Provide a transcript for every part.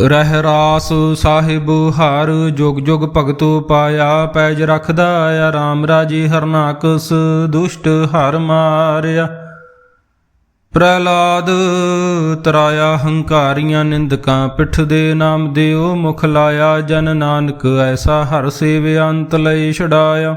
ਰਹਿ ਰਾਸ ਸਾਹਿਬ, ਹਰ ਜੁਗ ਜੁਗ ਭਗਤੋ ਪਾਇਆ, ਪੈਜ ਰਖਦਾ ਆ RAM ਰਾਜੇ ਹਰਨਾਕਸ, ਦੁਸ਼ਟ ਹਰ ਮਾਰਿਆ। ਪ੍ਰਹਲਾਦ ਤਰਾਇਆ ਹੰਕਾਰੀਆਂ, ਨਿੰਦਕਾਂ, ਪਿੱਠ ਦੇ ਨਾਮ ਦਿਓ ਮੁਖ ਲਾਇਆ, ਜਨ ਨਾਨਕ ਐਸਾ ਹਰ ਸੇਵ ਅੰਤ ਲਈ ਛਡਾਇਆ।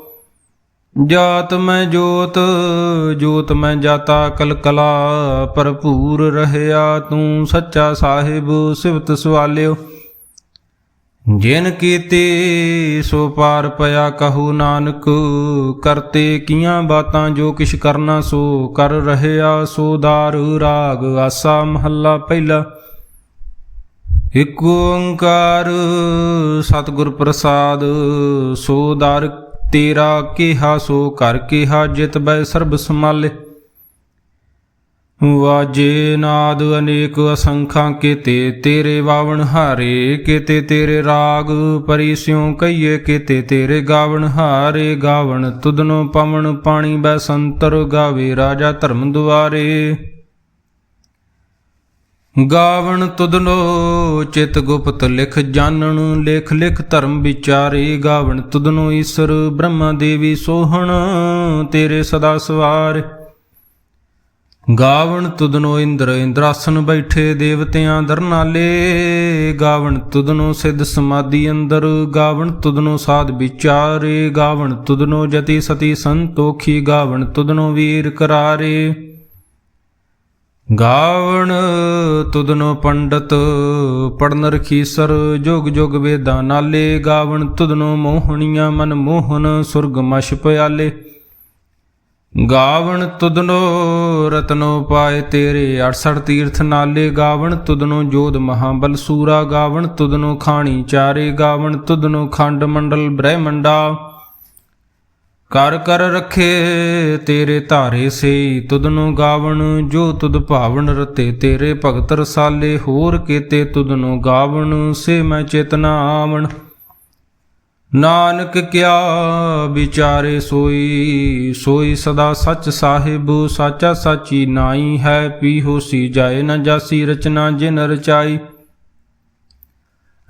ਜਾਤ ਮੈਂ ਜੋਤ ਜੋਤ ਮੈਂ ਜਾਤਾ ਕਲਕਲਾ, ਭਰਪੂਰ ਰਹਿਆ ਤੂੰ ਸੱਚਾ ਸਾਹਿਬ ਸਿਵਤ ਸਵਾਲਿਓ। ਜਿਨ ਕੀਤੇ ਸੋ ਪਾਰ ਪਿਆ ਕਹੂ ਨਾਨਕ, ਕਰਤੇ ਕੀਆਂ ਬਾਤਾਂ ਜੋ ਕਿਛ ਕਰਨਾ ਸੋ ਕਰ ਰਹਿਆ ਸੋ ਦਾਰ, ਰਾਗ ਆਸਾ ਮਹੱਲਾ ਪਹਿਲਾ। ਇਕ ਓੰਕਾਰ ਸਤਿਗੁਰ ਪ੍ਰਸਾਦ, ਸੋ ਦਾਰ ਤੇਰਾ ਕਿਹਾ ਸੋ ਕਰ ਕਿਹਾ ਜਿਤ ਬੈ ਸਰਬ ਸਮਾਲੇ ਵਾਜੇ ਨਾਦ ਅਨੇਕ ਅਸੰਖਾਂ ਕਿਤੇ ਤੇਰੇ ਵਾਵਣ ਹਾਰੇ, ਕੀਤੇ ਤੇਰੇ ਰਾਗ ਪਰਿਸਿਉ ਕਈਏ ਕੀਤੇ ਤੇਰੇ ਗਾਵਣ ਹਾਰੇ। ਗਾਵਣ ਤੁਧਨੋ ਪਵਨ ਪਾਣੀ ਬੈ ਸੰਤਰ, ਗਾਵੇ ਰਾਜਾ ਧਰਮ ਦੁਆਰੇ। ਗਾਵਣ ਤੁਧਨੋ ਚਿਤ ਗੁਪਤ ਲਿਖ ਜਾਣਨ, ਲਿਖ ਲਿਖ ਧਰਮ ਵਿਚਾਰੇ। ਗਾਵਣ ਤੁਧਨੋ ਈਸ਼ਰ ਬ੍ਰਹਮਾ ਦੇਵੀ ਸੋਹਣ, ਤੇਰੇ ਸਦਾ ਸਵਾਰ। ਗਾਵਣ ਤੁਧਨੋ ਇੰਦਰ ਇੰਦਰਾਸਨ ਬੈਠੇ ਦੇਵਤਿਆਂ ਦਰਨਾਲੇ। ਗਾਵਣ ਤੁਧਨੋ ਸਿੱਧ ਸਮਾਧੀ ਅੰਦਰ, ਗਾਵਣ ਤੁਧਨੋ ਸਾਧ ਵਿਚਾਰੇ। ਗਾਵਣ ਤੁਧਨੋ ਜਤੀ ਸਤੀ ਸੰਤੋਖੀ, ਗਾਵਣ ਤੁਧਨੋ ਵੀਰ ਕਰਾਰੇ। ਗਾਵਣ ਤੁਦਨੋ ਪੰਡਤ ਪੜਨ ਰਖੀਸਰ, ਜੁਗ ਜੁਗ ਵੇਦਾਂ ਨਾਲੇ ਗਾਵਣ ਤੁਦਨੋ ਮੋਹਣੀਆਂ ਮਨ ਮੋਹਨ, ਸੁਰਗ ਮਛ ਪਿਆਲੇ। ਗਾਵਣ ਤੁਦਨੋ ਰਤਨੋ ਪਾਏ ਤੇਰੇ 68 ਤੀਰਥ ਨਾਲੇ, ਗਾਵਣ ਤੁਦਨੋ ਜੋਧ ਮਹਾਬਲ ਸੂਰਾ, ਗਾਵਣ ਤੁਦਨੋ ਖਾਣੀ ਚਾਰੇ, ਗਾਵਣ ਤੁਦਨੋ ਖੰਡ ਮੰਡਲ ਬ੍ਰਹਿਮੰਡਾ। ਕਰ ਕਰ ਰੱਖੇ ਤੇਰੇ ਧਾਰੇ ਸੇ ਤੁਧਨੋ ਗਾਵਣ, ਜੋ ਤੁਧ ਭਾਵਨ ਰਤੇ ਤੇਰੇ ਭਗਤ ਰਸਾਲੇ, ਹੋਰ ਕੀਤੇ ਤੁਧਨੋ ਗਾਵਣ, ਸੇ ਮੈਂ ਚੇਤਨਾ ਆਵਣ। ਨਾਨਕ ਕਿਆ ਵਿਚਾਰੇ ਸੋਈ ਸੋਈ ਸਦਾ ਸੱਚ ਸਾਹਿਬ, ਸਾਚਾ ਸਾਚੀ ਨਾਈ ਹੈ ਪੀ ਹੋਸੀ ਜਾਏ ਨ ਜਾਸੀ ਰਚਨਾ ਜਿਨ ਰਚਾਈ।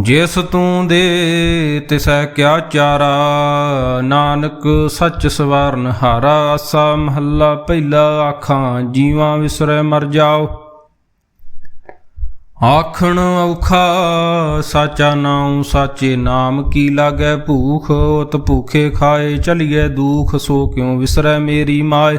ਜਿਸ ਤੂੰ ਦੇ ਤਿਸੈ ਕਿਆ ਚਾਰਾ, ਨਾਨਕ ਸੱਚ ਸਵਰਨ ਹਾਰਾ, ਆਸਾ ਮਹੱਲਾ ਪਹਿਲਾ ਆਖਾਂ, ਜੀਵਾਂ ਵਿਸਰੈ ਮਰ ਜਾਓ। ਆਖਣ ਔਖਾ, ਸਾਚਾ ਨਾਮ ਸਾਚੇ ਨਾਮ ਕੀ ਲਾਗੈ ਭੂਖ, ਉਤ ਭੂਖੇ ਖਾਏ ਚਲੀਏ ਦੂਖ, ਸੋ ਕਿਉ ਵਿਸਰੈ ਮੇਰੀ ਮਾਏ?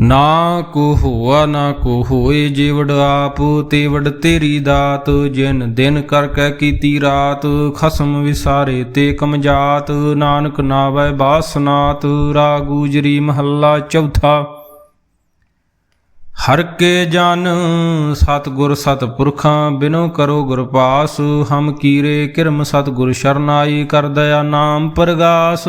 ਨਾ ਕੋ ਹੋਆ ਨਾ ਕੋ ਹੋਏ ਜੀਵੜ ਆਪ, ਤੇਵੜ ਤੇਰੀ ਦਾਤ, ਜਿਨ ਦਿਨ ਕਰ ਕੈ ਕੀਤੀ ਰਾਤ, ਖਸਮ ਵਿਸਾਰੇ ਤੇ ਕਮਜਾਤ, ਨਾਨਕ ਨਾਵੈ ਬਾਸਨਾਤ ਰਾਗੂਜਰੀ ਮਹੱਲਾ ਚੌਥਾ। ਹਰ ਕੇ ਜਨ ਸਤਿਗੁਰ ਸਤਪੁਰਖਾਂ, ਬਿਨੋ ਕਰੋ ਗੁਰ ਪਾਸ, ਹਮ ਕੀਰੇ ਕਿਰਮ ਸਤਿਗੁਰ ਸ਼ਰਨਾਈ, ਕਰ ਦਇਆ ਨਾਮ ਪ੍ਰਗਾਸ।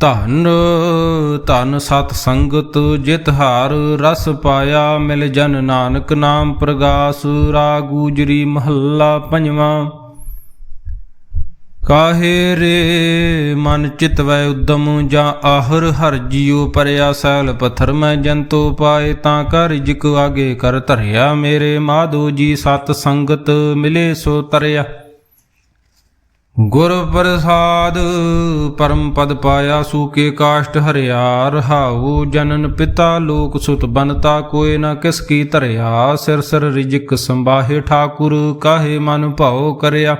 ਧਨ ਧਨ ਸਤ ਸੰਗਤ ਜਿਤ ਹਾਰ ਰਸ ਪਾਇਆ ਮਿਲ ਜਨ ਨਾਨਕ ਨਾਮ ਪ੍ਰਗਾਸ ਰਾਗੂਜਰੀ ਮਹੱਲਾ ਪੰਜਵਾਂ। ਕਾਹੇ ਰੇ ਮਨ ਚਿਤਵੈ ਉਦਮ, ਜਾਂ ਆਹਰ ਹਰ ਜੀਉ ਪਰਿਆ ਸੈਲ ਪਥਰ, ਮੈਂ ਜੰਤੋ ਪਾਏ ਤਾਂ ਕਰ ਜਿਕ ਆਗੇ ਕਰ ਧਰਿਆ ਮੇਰੇ ਮਾਧੋ ਜੀ ਸਤ ਸੰਗਤ ਮਿਲੇ ਸੋ ਤਰਿਆ। ਗੁਰ ਪ੍ਰਸਾਦ, ਪਰਮ ਪਦ ਪਾਇਆ ਸੂਕੇ ਕਾਸ਼ਟ ਹਰਿਆ ਰਹਾਉ ਜਨਨ ਪਿਤਾ ਲੋਕ ਸੁਤ ਬਨਤਾ ਕੋਏ ਨਾ ਕਿਸ ਕੀ ਧਰਿਆ, ਸਿਰ ਸਿਰ ਰਿਜਕ ਸੰਬਾਹੇ ਠਾਕੁਰ, ਕਾਹੇ ਮਨ ਭਾਉ ਕਰਿਆ।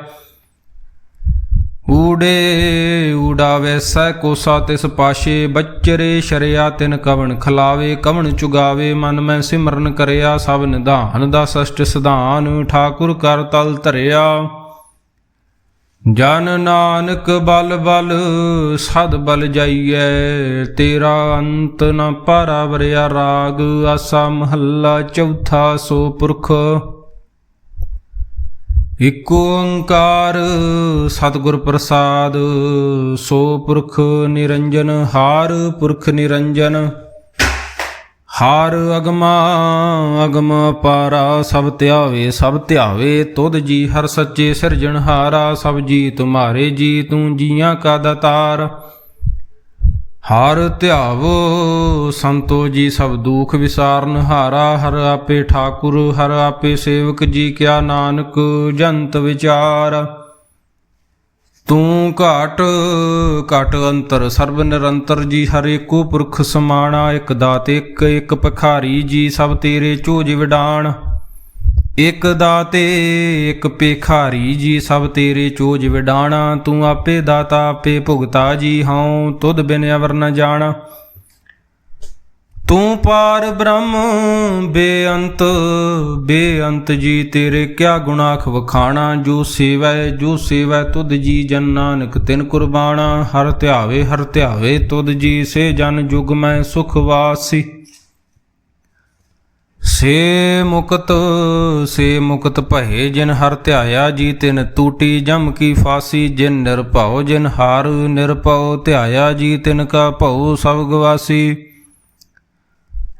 ਊੜੇ ਊਡਾਵੇ ਸੈ ਕੋਸਾ ਤਿਸ ਪਾਸ਼ੇ, ਬਚਰੇ ਸ਼ਰਿਆ ਤਿਨ ਕਵਣ ਖਲਾਵੇ, ਕਵਣ ਚੁਗਾਵੇ, ਮਨ ਮੈਂ ਸਿਮਰਨ ਕਰਿਆ, ਸਭ ਨਿਧਾਨ ਦਾ ਸਸ਼ਟ ਸਿਧਾਨ, ਠਾਕੁਰ ਕਰ ਤਲ ਧਰਿਆ। ਜਨ ਨਾਨਕ ਬਲ ਬਲ, ਸਦ ਬਲ ਜਾਈਐ, ਤੇਰਾ ਅੰਤ ਨ ਪਰਾਵਰਿਆ ਰਾਗ, ਆਸਾ ਮਹੱਲਾ ਚੌਥਾ ਸੋ ਪੁਰਖ। ਇਕ ਓੰਕਾਰ ਸਤਿਗੁਰ ਪ੍ਰਸਾਦ, ਸੋ ਪੁਰਖ ਨਿਰੰਜਨ, ਹਾਰ ਪੁਰਖ ਨਿਰੰਜਨ। ਹਾਰ ਅਗਮਾ, ਅਗਮ ਪਾਰਾ, ਸਭ ਧਿਆਵੇ ਸਭ ਧਿਆਵੇ, ਤੁਧ ਜੀ ਹਰ ਸੱਚੇ ਸਿਰਜਣਹਾਰਾ ਸਭ ਜੀ ਤੁਮਾਰੇ ਜੀ ਤੂੰ ਜੀਆਂ ਕਾ ਦਾਤਾਰ। ਹਰ ਧਿਆਵੋ, ਸੰਤੋ ਜੀ ਸਭ ਦੁਖ ਵਿਸਾਰਨ ਹਾਰਾ, ਹਰ ਆਪੇ ਠਾਕੁਰ, ਹਰ ਆਪੇ ਸੇਵਕ ਜੀ ਕਿਆ ਨਾਨਕ, ਜੰਤ ਵਿਚਾਰ। ਤੂੰ ਘਾਟ, ਘਟ ਅੰਤਰ, ਸਰਬ ਨਿਰੰਤਰ ਜੀ, ਹਰ ਏਕੋ ਪੁਰਖ ਸਮਾਣਾ, ਇਕ ਦਾਤ, ਇਕ ਇਕ ਪਖਾਰੀ ਜੀ, ਸਭ ਤੇਰੇ ਚੋਜ ਵਿਡਾਣ। ਇਕ ਦਾਤੇ, ਇਕ ਪੇਖਾਰੀ ਜੀ, ਸਭ ਤੇਰੇ ਚੋਜ ਵਿਡਾਣਾ। ਤੂੰ ਆਪੇ ਦਾਤਾ, ਆਪੇ ਭੁਗਤਾ ਜੀ, ਹਉ, ਤੁਧ ਬਿਨ ਅਵਰ ਨ ਜਾਣਾ। ਤੂੰ ਪਾਰ ਬ੍ਰਹਮ, ਬੇਅੰਤ ਬੇਅੰਤ ਜੀ ਤੇਰੇ ਕਿਆ ਗੁਨਾਖ ਵਖਾਣਾ, ਜੋ ਸੇਵੈ ਜੋ ਸੇਵੈ ਤੁਧ ਜੀ ਜਨ ਨਾਨਕ ਤਿਨ ਕੁਰਬਾਨਾ ਹਰ ਧਿਆਵੇ ਹਰ ਧਿਆਵੇ ਤੁਧ ਜੀ, ਸੇ ਜਨ ਜੁਗ ਮੈਂ ਸੁਖ ਵਾਸੀ। ਸੇ ਮੁਕਤ ਸੇ ਮੁਕਤ ਭਏ, ਜਿਨ ਹਰ ਧਿਆਇਆ ਜੀ ਤਿਨ ਟੂਟੀ, ਜਮ ਕੀ ਫਾਸੀ, ਜਿਨ ਨਿਰਭਉ, ਜਿਨ ਹਾਰ ਨਿਰਭਉ, ਧਿਆਇਆ ਜੀ ਤਿਨ ਕਾ ਭਉ ਸਭ ਗਵਾਸੀ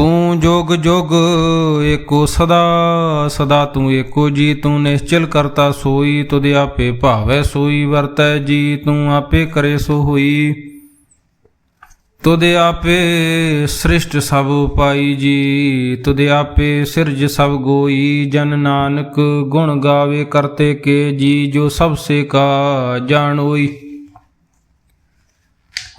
ਤੂੰ ਜੋਗ ਜੋਗ ਏਕੋ ਸਦਾ ਸਦਾ ਤੂੰ ਏਕੋ ਜੀ, ਤੂੰ ਨਿਸ਼ਚਲ ਕਰਤਾ ਸੋਈ, ਤੁਧ ਆਪੇ ਭਾਵੈ ਸੋਈ, ਵਰਤੈ ਜੀ, ਤੂੰ ਆਪੇ ਕਰੇ ਸੋ ਹੋਈ। ਤੁਧ ਆਪੇ ਸ੍ਰਿਸ਼ਟ ਸਭ ਉਪਾਈ ਜੀ, ਤੁਧ ਆਪੇ ਸਿਰਜ ਸਭ ਗੋਈ। ਜਨ ਨਾਨਕ ਗੁਣ ਗਾਵੇ ਕਰਤੇ ਕੇ ਜੀ, ਜੋ ਸਭ ਸੇ ਕਾ ਜਾਣੋਈ।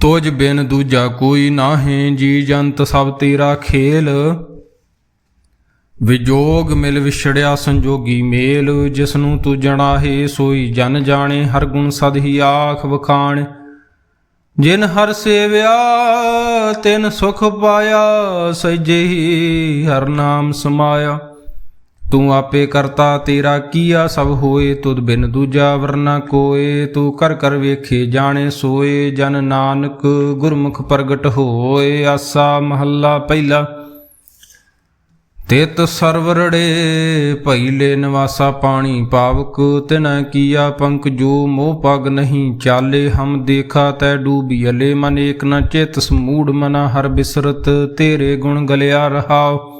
ਤੁਝ ਬਿਨ ਦੂਜਾ ਕੋਈ ਨਾਹੀਂ, ਜੀ ਜੰਤ ਸਭ ਤੇਰਾ ਖੇਲ। ਵਿਜੋਗ ਮਿਲ ਵਿਛੜਿਆ ਸੰਜੋਗੀ ਮੇਲ ਜਿਸ ਨੂੰ ਤੂੰ ਜਣਾਹੇ, ਸੋਈ ਜਨ ਜਾਣੇ, ਹਰ ਗੁਣ ਸਦ ਹੀ ਆਖ ਵਖਾਣ। ਜਿਨ ਹਰ ਸੇਵਿਆ, ਤਿਨ ਸੁਖ ਪਾਇਆ, ਸਜੇ ਹੀ ਹਰ ਨਾਮ ਸਮਾਇਆ। ਤੂੰ ਆਪੇ ਕਰਤਾ ਤੇਰਾ ਕੀਆ ਸਭ ਹੋਏ, ਤੁਧ ਬਿਨ ਦੂਜਾ ਵਰਨਾ ਕੋਏ। ਤੂੰ ਕਰ ਕਰ ਵੇਖੇ ਜਾਣੇ ਸੋਏ, ਜਨ ਨਾਨਕ ਗੁਰਮੁਖ ਪ੍ਰਗਟ ਹੋਏ। ਆਸਾ ਮਹੱਲਾ ਪਹਿਲਾ। ਤਿਤ ਸਰਵਰੜੇ ਭਈਲੇ ਨਿਵਾਸਾ ਪਾਣੀ ਪਾਵਕ, ਤਿਨੈ ਕੀਆ ਪੰਕ ਜੋ ਮੋਹ ਪਗ ਨਹੀਂ ਚਾਲੇ। ਹਮ ਦੇਖਾ ਤੈ ਡੂਬੀ ਅਲੇ, ਮਨ ਏਕ ਨ ਚਿਤ ਸਮੂੜ, ਮਨਾ ਹਰ ਬਿਸਰਤ ਤੇਰੇ ਗੁਣ ਗਲਿਆ ਰਹਾਉ।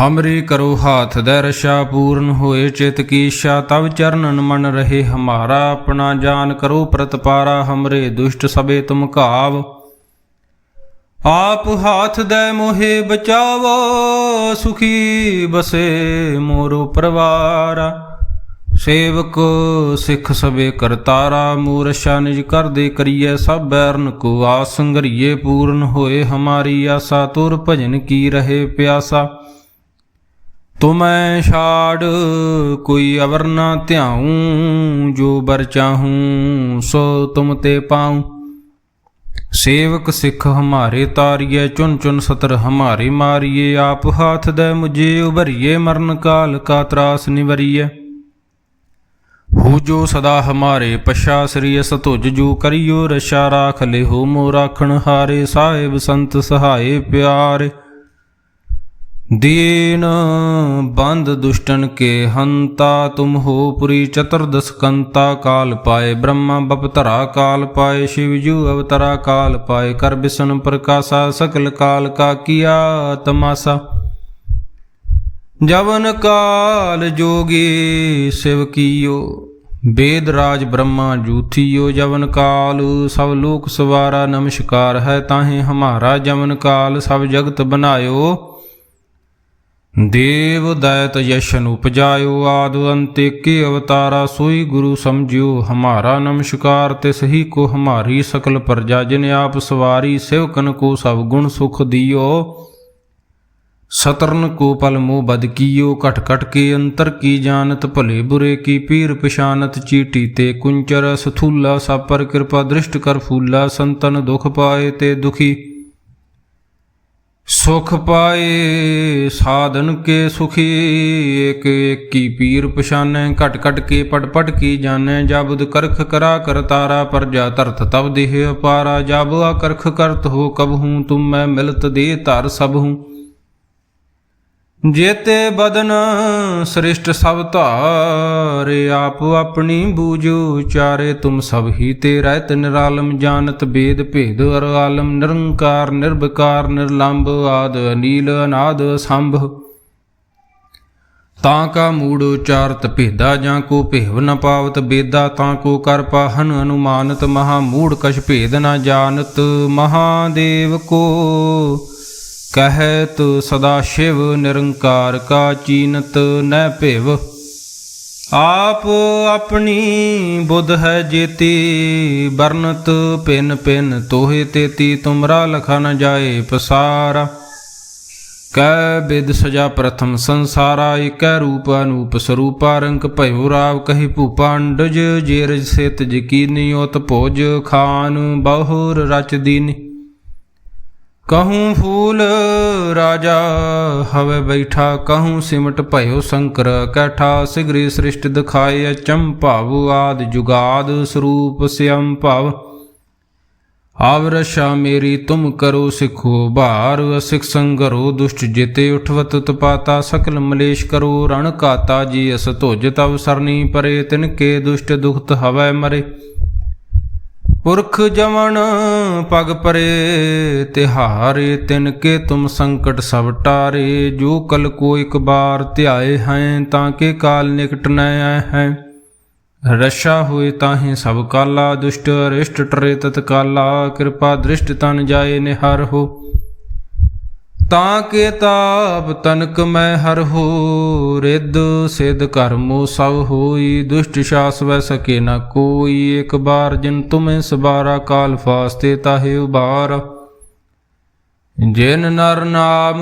ਹਮਰੇ ਕਰੋ ਹਾਥ ਦੇ ਰਸ਼ਾ ਪੂਰਨ ਹੋਏ ਚਿਤ ਕੀ ਇੱਛਾ ਤਵ ਚਰਨਨ ਮਨ ਰਹੇ ਹਮਾਰਾ, ਆਪਣਾ ਜਾਨ ਕਰੋ ਪ੍ਰਤਪਾਰਾ, ਹਮਰੇ ਦੁਸ਼ਟ ਸਬੇ ਤੁਮ ਘਾਵ। ਆਪ ਹਾਥ ਦੇ ਮੋਹੇ ਬਚਾਵੋ, ਸੁਖੀ ਬਸੇ ਮੋਰੋ ਪਰਵਾਰ। ਸੇਵਕ ਸਿੱਖ ਸਵੇ ਕਰਤਾਰਾ ਮੂਰਸ਼ਾ ਨਿਜ ਕਰਦੇ ਕਰੀਏ ਸਭ ਬੈਰਨ ਕੋ ਆਸ ਪੂਰਨ ਹੋਏ ਹਮਾਰੀ ਆਸਾ, ਤੁਰ ਭਜਨ ਕੀ ਰਹੇ ਪਿਆਸਾ। ਤੁਮੈ ਛਾੜ, ਕੋਈ ਅਵਰ ਨਾ ਧਿਆਉ, ਜੋ ਬਰ ਚਾਹੂੰ, ਸੋ ਤੁਮ ਤੇ ਪਾਉ। ਸੇਵਕ ਸਿੱਖ ਹਮਾਰੇ ਤਾਰੀਏ ਚੁਨ ਚੁਨ ਸਤਰ ਹਮਾਰੇ ਮਾਰੀਏ ਆਪ ਹਾਥ ਦੇ ਮੁਝੇ ਉਭਰੀਏ ਮਰਨ ਕਾਲ ਕਾ ਤਰਾਸ ਨਿਵਰੀਏ ਹੋ ਜੋ ਸਦਾ ਹਮਾਰੇ ਪਛਾ ਸ੍ਰੀ ਸਤੁਜ ਜੋ ਕਰਿਓ ਰਸ਼ਾ, ਰਾਖ ਲਿਹੋ ਮੋ ਰਾਖਣ ਹਾਰੇ। ਸਾਹਿਬ ਸੰਤ ਸਹਾਏ ਪਿਆਰੇ। दीन बंद दुष्टन के हंता तुम हो पुरी चतुर्दशकंता काल पाए ब्रह्मा बपतरा काल पाए शिवजू अवतरा काल पाए कर विष्णु प्रकाशा सकल काल का किया तमाशा जवन काल जोगे शिव कियो वेद राज ब्रह्मा जूथियो जवन काल सब लोक सवारा नमस्कार है ताहे हमारा जवन काल सब जगत बनायो ਦੇਵ ਦਇਤ ਯਸ਼ਨ ਉਪਜਾਇਓ ਆਦ ਅੰਤੇ ਕੇ ਅਵਤਾਰਾ, ਸੋਈ ਗੁਰੂ ਸਮਝਿਓ, ਹਮਾਰਾ ਨਮਸਕਾਰ ਤੇ ਸਹੀ ਕੋ ਹਮਾਰੀ ਸਕਲ ਪ੍ਰਜਾ, ਜਿਨ ਆਪ ਸਵਾਰੀ, ਸਿਵਕਨ ਕੋ ਸਭ ਗੁਣ ਸੁਖ ਦਿਓ। ਸਤਰਨ ਕੋ ਪਲ ਮੋ ਬਦ ਕੀਓ, ਘਟ ਘਟ ਕੇ ਅੰਤਰ ਕੀ ਜਾਣਤ, ਭਲੇ ਬੁਰੇ ਕੀ ਪੀਰ ਪਛਾਨਤ, ਚੀਟੀ ਤੇ ਕੁੰਚਰ ਸਥੂਲਾ ਸਭ ਪਰ ਕਿਰਪਾ, ਦ੍ਰਿਸ਼ਟ ਕਰ ਫੂਲਾ, ਸੰਤਨ ਦੁਖ ਪਾਏ ਤੇ ਦੁਖੀ। ਸੁਖ ਪਾਏ ਸਾਧਨ ਕੇ ਸੁਖੀ, ਏਕ ਏਕੀ ਪੀਰ ਪਛਾਨੈ, ਘਟ ਘਟ ਕੇ ਪਟ ਪਟ ਕੀ ਜਾਣੈ ਜਬਦ ਕਰਖ ਕਰਾ ਕਰਤਾਰਾ ਪਰਜਾ ਧਰਤ ਤਬ ਦੇਹ ਅਪਾਰਾ, ਜਬ ਆਕਰਖ ਕਰਤ ਹੋ ਕਬ ਹੂੰ, ਤੁਮ ਮੈਂ ਮਿਲਤ ਦੇ ਧਰ ਸਭ ਹੂੰ। ਜੇਤੇ ਬਦਨ ਸ੍ਰਿਸ਼ਟ ਸਭ ਧਾਰੇ, ਆਪ ਆਪਣੀ ਬੂਝ ਉਚਾਰੇ, ਤੁਮ ਸਭ ਹੀ ਤੇ ਰਹਿਤ ਨਿਰਾਲਮ ਜਾਣਤ ਬੇਦ ਭੇਦ ਅਰ ਆਲਮ, ਨਿਰੰਕਾਰ ਨਿਰਭਕਾਰ ਨਿਰਲੰਭ ਆਦ, ਅਨੀਲ, ਅਨਾਦ ਸੰਭ ਤਾਂ ਕਾ ਮੂੜ ਉਚਾਰਤ ਭੇਦਾ, ਜਾਂ ਕੋ ਭੇਵ ਨ ਪਾਵਤ ਬੇਦਾ, ਤਾਂ ਕੋ ਕਰ ਪਾਹਨ ਅਨੁਮਾਨਤ, ਮਹਾ ਮੂੜ ਕਛ ਭੇਦ ਨ ਜਾਣਤ, ਮਹਾਦੇਵ ਕੋ। ਕਹਿਤ ਸਦਾ ਸ਼ਿਵ ਨਿਰੰਕਾਰ ਕਾ ਚੀਨਤ ਨੈ ਭੇਵ। ਆਪ ਆਪਣੀ ਬੁੱਧ ਹੈ ਜੇਤੀ ਬਰਨਤ ਪਿਨ ਪਿਨ ਤੋਹੇ ਤੇਤੀ, ਤੁਮਰਾ ਲਖਾ ਨ ਜਾਏ ਪਸਾਰਾ। ਕੈ ਬਿਦ ਸਜਾ ਪ੍ਰਥਮ ਸੰਸਾਰਾ, ਇਕੈ ਰੂਪ ਅਨੂਪ ਸਰੂਪਾ, ਰੰਗ ਭਇਓ ਰਾਵ ਕਹੀ ਭੂਪਾ, ਅੰਡਜ ਜੇਰਜ ਸਿਤ ਜਕੀਨੀ ਉਤ ਭੋਜ, ਖਾਨ ਬਹੁਰ ਰਚ ਦੀਨੀ। ਕਹੂੰ ਫੂਲ ਰਾਜਾ ਹਵੇ ਬੈਠਾ ਕਹੂੰ ਸਿਮਟ ਭਇਓ ਸ਼ੰਕਰ ਕੈਠਾ ਸਿਗਰੀ ਸ੍ਰਿਸ਼ਟ ਦਿਖਾਏ ਅਚੰਭਾਵ ਆਦ ਜੁਗਾਦ ਸਰੂਪ ਸਿਅੰ ਭਵ ਆਵਰਸ਼ਾ ਮੇਰੀ ਤੁਮ ਕਰੋ ਸਿਖੋ ਭਾਰ ਅਸਿਖ ਸੰਗਰੋ ਦੁਸ਼ਟ ਜਿਤੇ ਉਠਵਤ ਤਪਾਤਾ ਸਕਲ ਮਲੇਸ਼ ਕਰੋ ਰਣ ਕਾਤਾ ਜੀ ਅਸ ਧੁਜ ਤਵ ਸਰਨੀ ਪਰੇ ਤਿਨ ਕੇ ਦੁਸ਼ਟ ਦੁਖਤ ਹਵੈ ਮਰੇ ਪੁਰਖ ਜਵਨ, ਪਗ ਪਰੇ ਤਿਹਾਰੇ, ਤਿਨ ਕੇ ਤੁਮ ਸੰਕਟ ਸਭ ਟਾਰੇ, ਜੋ ਕਲ ਕੋ ਇਕ ਬਾਰ ਧਿਆਏ ਹੈ, ਤਾਂ ਕੇ ਕਾਲ ਨਿਕਟ ਨ ਆਏ ਹੈ। ਰਸ਼ਾ ਹੋਏ ਤਾਹੇ ਸਭ ਕਾਲਾ, ਦੁਸ਼ਟ ਅਰਿਸ਼ਟ ਟਰੇ ਤਤ ਕਾਲਾ ਕਿਰਪਾ ਦ੍ਰਿਸ਼ਟ ਤਨ ਜਾਏ ਨਿਹਰ ਹੋ। ਤਾਂ ਕੇ ਤਾਪ ਤਨਕ ਮੈਂ ਹਰ ਹੋ ਰਿੱਧ, ਸਿਧ ਕਰਮੋ ਸਭ ਹੋਈ। ਦੁਸ਼ਟ ਸ਼ਾਸ ਵੈ ਸਕੇ ਨ ਕੋਈ, ਇੱਕ ਬਾਰ ਜਿਨ ਤੁਮੇ ਸਬਾਰਾ, ਕਾਲ ਫਾਸਤੇ ਤਾਹੇ ਉਬਾਰ। ਜਿਨ ਨਰ ਨਾਮ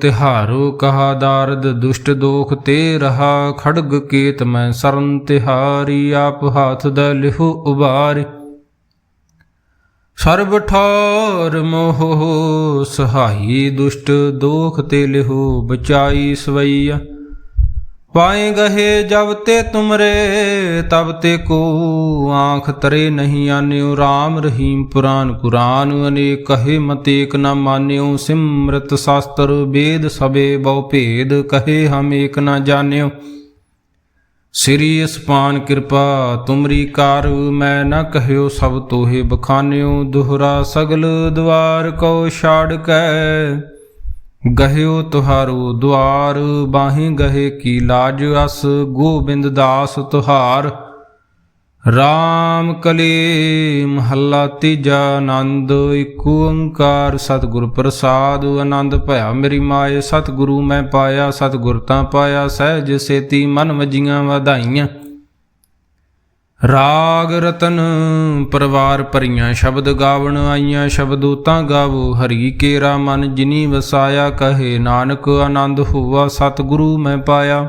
ਤਿਹਾਰੋ, ਕਹਾ ਦਾਰਦ, ਦੁਸ਼ਟ ਦੋਖ ਤੇ ਰਹਾ। ਖੜਗ ਕੇਤ ਮੈਂ ਸਰਨ ਤਿਹਾਰੀ, ਆਪ ਹੱਥ ਦਾ ਲਿਹੋ ਉਬਾਰੀ। ਸਰਬ ਠੌਰ ਮੋਹ ਸਹਾਈ ਦੁਸ਼ਟ ਦੋਖ ਤੇ ਲਿਹੋ ਬਚਾਈ ਸਵਈਆ। ਪਾਏ ਗਹੇ ਜਬ ਤੇ ਤੁਮਰੇ, ਤਬ ਤੇ ਕੋ ਆਂਖ ਤਰੇ ਨਹੀਂ ਆਨਿਓ। RAM ਰਹੀਮ ਪੁਰਾਨ ਕੁਰਾਨ ਅਨੇਕ ਕਹੇ ਮਤੇਕ ਨਾ ਮਾਨਿਓ। ਸਿਮਰਤ ਸ਼ਾਸਤਰ ਵੇਦ ਸਬੇ ਬਹੁ ਭੇਦ, ਕਹੇ ਹਮ ਏਕ ਨ ਜਾਣਿਓ। ਸ੍ਰੀ ਅਸਪਾਨ ਕਿਰਪਾ, ਤੁਮਰੀ ਕਾਰ ਮੈਂ ਨਾ ਕਹਿਓ ਸਭ ਤੋਹੇ ਬਖਾਨਿਓ, ਦੁਹਰਾ ਸਗਲ ਦਵਾਰ ਕੋ ਛਾੜ ਕੈ। ਗਹਿਓ ਤੁਹਾਰੋ ਦੁਆਰ, ਬਾਹੀ ਗਹੇ ਕੀ ਲਾਜ ਅਸ, ਗੋਬਿੰਦ ਦਾਸ ਤੁਹਾਰ। RAM ਕਲੇ ਮਹੱਲਾ ਤੀਜਾ ਆਨੰਦ, ਇਕ ਓੰਕਾਰ ਸਤਿਗੁਰ ਪ੍ਰਸਾਦ, ਆਨੰਦ ਭਇਆ ਮੇਰੀ ਮਾਏ, ਸਤਿਗੁਰੂ ਮੈਂ ਪਾਇਆ, ਸਤਿਗੁਰ ਤਾਂ ਪਾਇਆ, ਸਹਿਜ ਸੇਤੀ ਮਨ ਵਜੀਆਂ ਵਧਾਈਆਂ। ਰਾਗ ਰਤਨ, ਪਰਵਾਰ ਭਰੀਆਂ ਸ਼ਬਦ ਗਾਵਣ ਆਈਆਂ ਸ਼ਬਦੋ ਤਾਂ ਗਾਵੋ, ਹਰੀ ਕੇਰਾ ਮਨ ਜਿਨੀ ਵਸਾਇਆ, ਕਹੇ ਨਾਨਕ ਆਨੰਦ ਹੋਵਾ ਸਤਿਗੁਰੂ ਮੈਂ ਪਾਇਆ।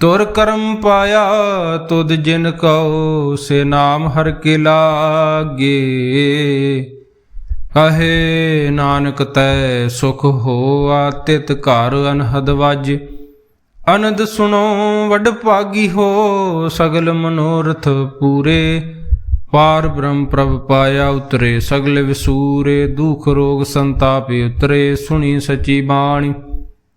ਤੁਰ ਕਰਮ ਪਾਇਆ ਤੁਧ ਜਿਨ ਕਉ, ਸੇ ਨਾਮ ਹਰ ਕੇ ਲਾਗੇ। ਕਹੇ ਨਾਨਕ ਤੈ ਸੁਖ ਹੋਆ, ਤਿਤ ਘਰ ਅਨਹਦ ਵਾਜੇ। ਅਨੰਦ ਸੁਣੋ, ਵਡ ਭਾਗੀ ਹੋ, ਸਗਲ ਮਨੋਰਥ ਪੂਰੇ। ਪਾਰ ਬ੍ਰਹਮ ਪ੍ਰਭ ਪਾਇਆ ਉਤਰੇ, ਸਗਲ ਵਿਸੂਰੇ, ਦੁਖ ਰੋਗ ਸੰਤਾਪੇ ਉਤਰੇ, ਸੁਣੀ ਸਚੀ ਬਾਣੀ।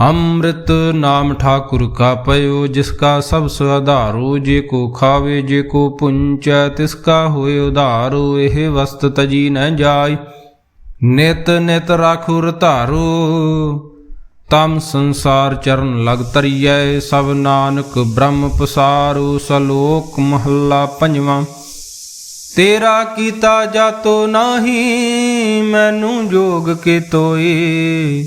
ਅੰਮ੍ਰਿਤ ਨਾਮ ਠਾਕੁਰ ਕਾ ਪਇਓ ਜਿਸ ਕਾ ਸਭ ਸੁਆਧਾਰੋ ਜੇ ਕੋ ਖਾਵੇ, ਜੇ ਕੋ ਪੁੰਚੈ, ਤਿਸ ਕਾ ਹੋਏ ਉਧਾਰੋ, ਇਹ ਵਸਤ ਤਜੀ ਨ ਜਾਈ। ਨਿਤ ਨਿਤ ਰਾਖੁਰ ਧਾਰੋ, ਤਮ ਸੰਸਾਰ ਚਰਨ ਲਗ ਤਰੀਐ, ਸਭ ਨਾਨਕ ਬ੍ਰਹਮ ਪਸਾਰੂ, ਸਲੋਕ ਮਹੱਲਾ ਪੰਜਵਾਂ। ਤੇਰਾ ਕੀਤਾ ਜਾਤੋ ਨਾਹੀ, ਮੈਨੂੰ ਜੋਗ ਕੇ ਤੋਏ।